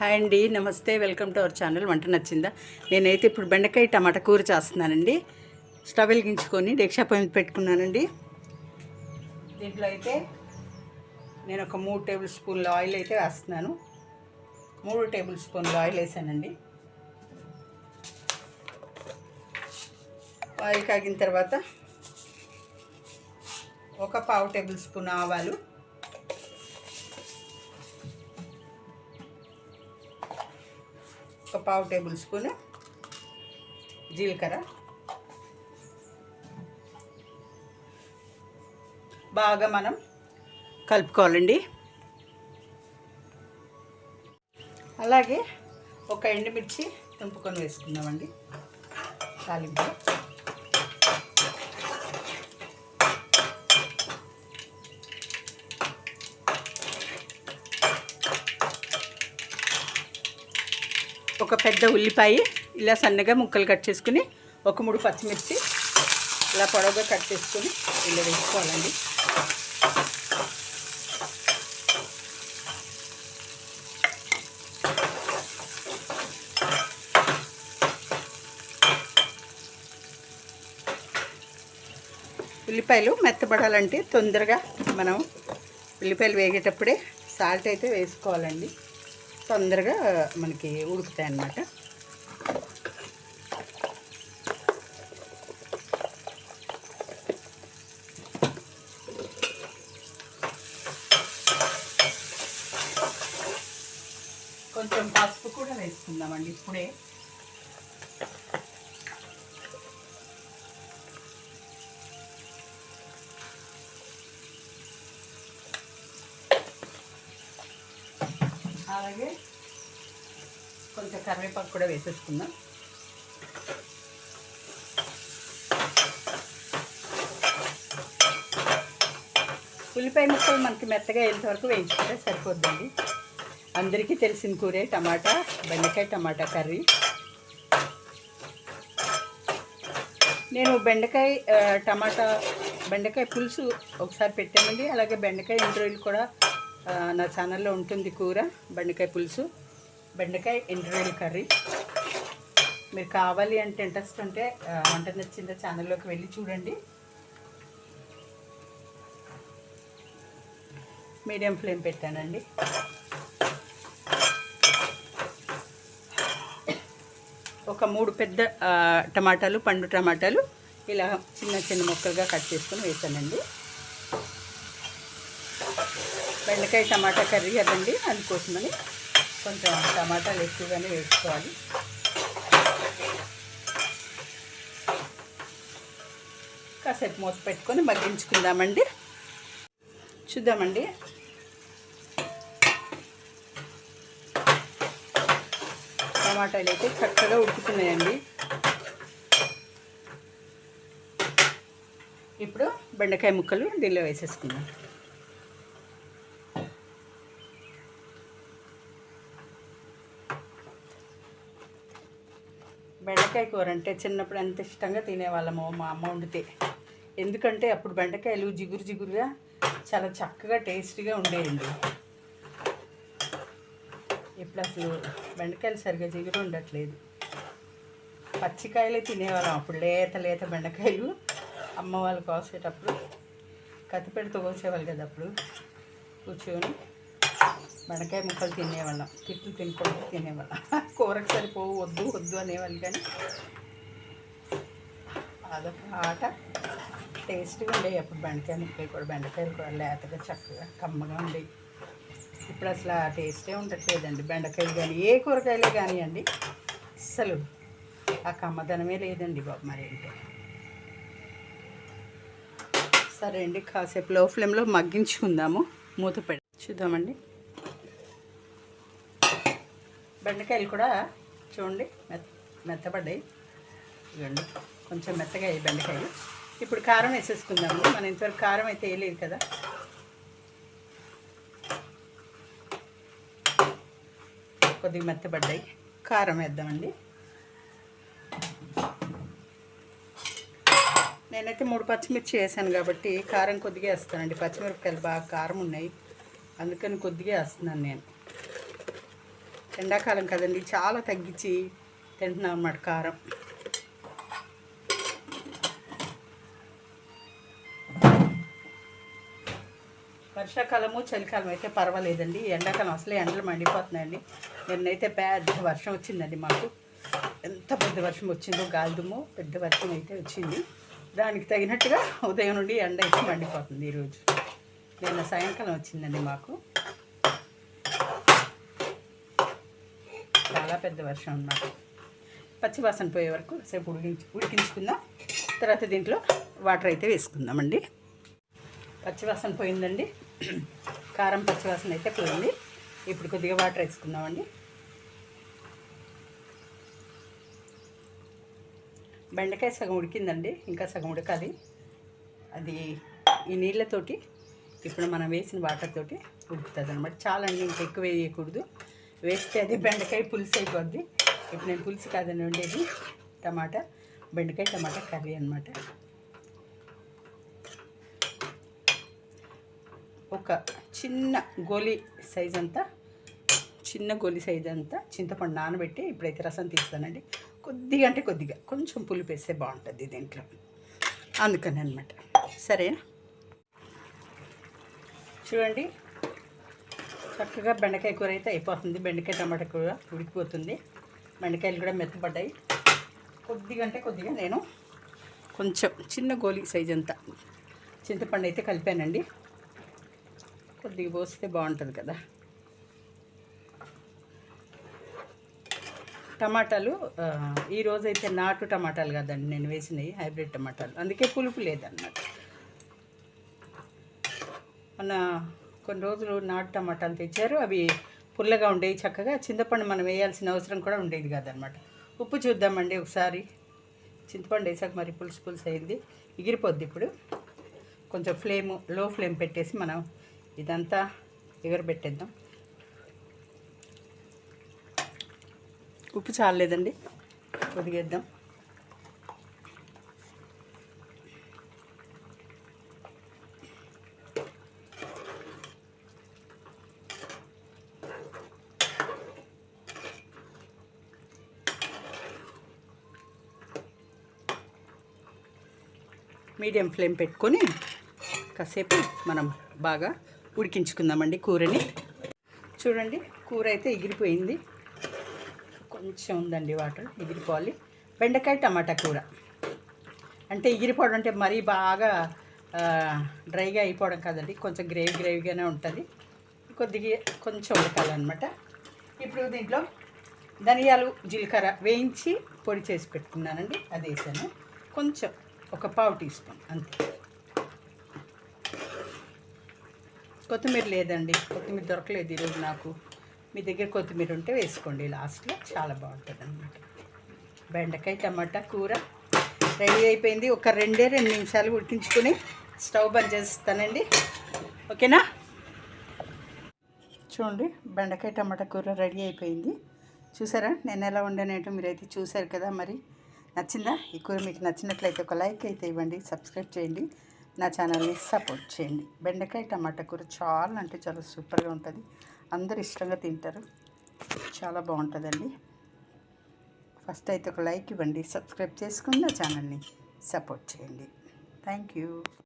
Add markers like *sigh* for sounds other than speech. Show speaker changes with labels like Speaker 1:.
Speaker 1: Hi అండి నమస్తే welcome to our channel. వంట నచ్చిందా? నేనైతే ఇప్పుడు బెండకాయ టమాటా కూర చేస్తున్నానండి. స్టవ్ వెలిగించుకొని డెక్షా పొయ్యి పెట్టుకున్నానండి. దీంట్లో అయితే నేను ఒక మూడు టేబుల్ స్పూన్ల ఆయిల్ అయితే వేస్తున్నాను. మూడు టేబుల్ స్పూన్ల ఆయిల్ వేసానండి. ఆయిల్ కాగిన తర్వాత ఒక పావు టేబుల్ స్పూన్ ఆవాలు ఒక పావు టేబుల్ స్పూన్ జీలకర్ర. బాగా మనం కలుపుకోవాలండి. అలాగే ఒక ఎండుమిర్చి తుంపుకొని వేసుకుందామండి. తాలింపు ఒక పెద్ద ఉల్లిపాయ ఇలా సన్నగా ముక్కలు కట్ చేసుకుని ఒక మూడు పచ్చిమిర్చి ఇలా పొడవుగా కట్ చేసుకుని ఇలా వేసుకోవాలండి. ఉల్లిపాయలు మెత్తబడాలంటే తొందరగా మనం ఉల్లిపాయలు వేగేటప్పుడే సాల్ట్ అయితే వేసుకోవాలండి. తొందరగా మనకి ఉడుకుతాయి అన్నమాట కొంచెం పసుపు కూడా వేసుకుందామండి ఇప్పుడే. అలాగే కొంచెం కరివేపాకు కూడా వేసేసుకుందాం. ఉల్లిపాయ ముక్కలు మనకి మెత్తగా అయ్యేంత వరకు వేయించుకుంటే సరిపోద్దండి. అందరికీ తెలిసిన కూరే టమాటా బెండకాయ టమాటా కర్రీ. నేను బెండకాయ టమాటా బెండకాయ పులుసు ఒకసారి పెట్టామండి. అలాగే బెండకాయ ఇంటర్వ్యూలు కూడా నా ఛానల్లో ఉంటుంది కూర బెండకాయ పులుసు బెండకాయ ఇంటర్వ్యూల్ కర్రీ. మీరు కావాలి అంటే ఇంట్రెస్ట్ ఉంటే వంట నచ్చిందా ఛానల్లోకి వెళ్ళి చూడండి. మీడియం ఫ్లేమ్ పెట్టానండి. ఒక మూడు పెద్ద టమాటాలు పండు టమాటాలు ఇలా చిన్న చిన్న ముక్కలుగా కట్ చేసుకొని వేసానండి. బెండకాయ టమాటా కర్రీ కదండి అందుకోసమని కొంచెం టమాటాలు ఎక్కువగానే వేసుకోవాలి. కాసేపు మూత పెట్టుకొని మగ్గించుకుందామండి. చూద్దామండి. టమాటాలు అయితే చక్కగా ఉడుకుతున్నాయండి. ఇప్పుడు బెండకాయ ముక్కలు దీనిలో వేసేసుకుందాం. బెండకాయ కూర అంటే చిన్నప్పుడు ఎంత ఇష్టంగా తినేవాళ్ళము మా అమ్మ వండితే. ఎందుకంటే అప్పుడు బెండకాయలు జిగురు జిగురుగా చాలా చక్కగా టేస్టీగా ఉండేయండి. ఇప్పుడు అసలు బెండకాయలు సరిగా జిగురు ఉండట్లేదు. పచ్చికాయలే తినేవాళ్ళం అప్పుడు లేత లేత బెండకాయలు అమ్మ వాళ్ళు కోసేటప్పుడు కత్తిపెడితో కోసేవాళ్ళు కదా అప్పుడు కూర్చొని. బెండకాయ ముక్కలు తినేవాళ్ళం. తిట్లు తినకుండా తినేవాళ్ళం. *laughs* కూరకు సరిపోవు వద్దు వద్దు అనేవాళ్ళు కానీ అదొక ఆట. టేస్ట్గా ఉండేవి. అప్పుడు బెండకాయ ముక్కలు కూడా బెండకాయలు కూడా లేతగా చక్కగా కమ్మగా ఉండేవి. ఇప్పుడు అసలు ఆ టేస్టే ఉండట్లేదండి. బెండకాయలు కానీ ఏ కూరగాయలే కానివ్వండి అసలు ఆ కమ్మదనమే లేదండి బాబు మరి ఏంటో సరే అండి కాసేపు లో ఫ్లేమ్లో మగ్గించుకుందాము. మూత పెడ చూద్దామండి. బెండకాయలు కూడా చూడండి మెత్త మెత్తపడ్డాయి. ఇవ్వండి కొంచెం మెత్తగా అయ్యి బెండకాయలు. ఇప్పుడు కారం వేసేసుకుందాము. మనం ఇంతవరకు కారం అయితే వేయలేదు కదా. కొద్దిగా మెత్తపడ్డాయి. కారం వేద్దామండి. నేనైతే మూడు పచ్చిమిర్చి వేసాను కాబట్టి కారం కొద్దిగా వేస్తానండి. పచ్చిమిరపకాయలు బాగా కారం ఉన్నాయి. అందుకని కొద్దిగా వేస్తున్నాను నేను. ఎండాకాలం కదండి చాలా తగ్గించి తింటున్నాం అన్నమాట కారం. వర్షాకాలము చలికాలం అయితే పర్వాలేదండి. ఎండాకాలం అసలే ఎండలు మండిపోతున్నాయండి. నిన్నైతే పెద్ద వర్షం వచ్చిందండి మాకు. ఎంత పెద్ద వర్షం వచ్చిందో గాలిదుమ్ము పెద్ద వర్షం అయితే వచ్చింది. దానికి తగినట్టుగా ఉదయం నుండి ఎండ అయితే మండిపోతుంది ఈరోజు. నిన్న సాయంకాలం వచ్చిందండి మాకు. చాలా పెద్ద వర్షం అనమాట పచ్చివాసన పోయే వరకు సేపు ఉడికించి ఉడికించుకుందాం. తర్వాత దీంట్లో వాటర్ అయితే వేసుకుందామండి. పచ్చివాసన పోయిందండి. *clears throat* కారం పచ్చివాసన అయితే పోయింది. ఇప్పుడు కొద్దిగా వాటర్ వేసుకుందామండి. బెండకాయ సగం ఉడికిందండి. ఇంకా సగం ఉడకాలి. అది ఈ నీళ్ళతోటి ఇప్పుడు మనం వేసిన వాటర్ తోటి ఉడుకుతుంది అనమాట చాలా అండి ఇంకా ఎక్కువ వేయకూడదు. వేస్తే అది బెండకాయ పులుసు అయిపోద్ది. ఇప్పుడు నేను పులుసు కాదని ఉండేది టమాటా బెండకాయ టమాటా కర్రీ అనమాట ఒక చిన్న గోలీ సైజ్ అంతా చిన్న గోలి సైజ్ అంతా చింతపండు నానబెట్టి ఇప్పుడైతే రసం తీస్తానండి. కొద్దిగా అంటే కొద్దిగా కొంచెం పులుపు వేస్తే బాగుంటుంది దీంట్లో. అందుకని అనమాట సరేనా? చూడండి చక్కగా బెండకాయ కూర అయితే అయిపోతుంది. బెండకాయ టమాటా కూర ఉడికిపోతుంది. బెండకాయలు కూడా మెత్తపడ్డాయి కొద్దిగా అంటే కొద్దిగా నేను కొంచెం చిన్న గోలి సైజ్ అంతా చింతపండు అయితే కలిపానండి. కొద్దిగా పోస్తే బాగుంటుంది కదా. టమాటాలు ఈరోజు అయితే నాటు టమాటాలు కదండి. నేను వేసినవి హైబ్రిడ్ టమాటాలు. అందుకే పులుపు లేదన్నమాట. మన కొన్ని రోజులు నాటు టమాటాలు తెచ్చారు. అవి పుల్లగా ఉండేవి చక్కగా. చింతపండు మనం వేయాల్సిన అవసరం కూడా ఉండేది కాదనమాట. ఉప్పు చూద్దామండి ఒకసారి. చింతపండు వేసాక మరి పులుసు పులుసు అయింది. ఎగిరిపోద్ది ఇప్పుడు. కొంచెం ఫ్లేమ్లో ఫ్లేమ్ పెట్టేసి మనం ఇదంతా ఎగరబెట్టేద్దాం. ఉప్పు చాలేదండి కొద్దిగేద్దాం మీడియం ఫ్లేమ్ పెట్టుకొని కాసేపు మనం బాగా ఉడికించుకుందామండి కూరని. చూడండి కూర అయితే ఎగిరిపోయింది. కొంచెం ఉందండి వాటర్ ఎగిరిపోవాలి. బెండకాయ టమాటా కూర. అంటే ఎగిరిపోవడం అంటే మరీ బాగా డ్రైగా అయిపోవడం కాదండి కొంచెం గ్రేవీ గ్రేవీగానే ఉంటుంది. కొద్దిగా కొంచెం ఉడకాలన్నమాట. ఇప్పుడు దీంట్లో ధనియాలు జీలకర్ర వేయించి పొడి చేసి పెట్టుకున్నానండి అది వేసాను. కొంచెం ఒక పావు టీ స్పూన్ అంతే. కొత్తిమీర లేదండి కొత్తిమీర దొరకలేదు ఈరోజు నాకు. మీ దగ్గర కొత్తిమీర ఉంటే వేసుకోండి లాస్ట్లో చాలా బాగుంటుంది అనమాట బెండకాయ టమాటా కూర రెడీ అయిపోయింది. ఒక రెండే రెండు నిమిషాలు ఉడికించుకొని స్టవ్ బంద్ చేస్తానండి. ఓకేనా? చూడండి బెండకాయ టమాటా కూర రెడీ అయిపోయింది. చూసారా? నేను ఎలా వండానేటో మీరైతే చూసారు కదా మరి. నచ్చిందా? ఈ కూర మీకు నచ్చినట్లయితే ఒక లైక్ అయితే ఇవ్వండి సబ్స్క్రైబ్ చేయండి నా ఛానల్ని సపోర్ట్ చేయండి. బెండకాయ టమాటా కూర చాలా అంటే చాలా సూపర్గా ఉంటుంది. అందరు ఇష్టంగా తింటారు. చాలా బాగుంటుందండి. ఫస్ట్ అయితే ఒక లైక్ ఇవ్వండి సబ్స్క్రైబ్ చేసుకుని నా ఛానల్ని సపోర్ట్ చేయండి. Thank you.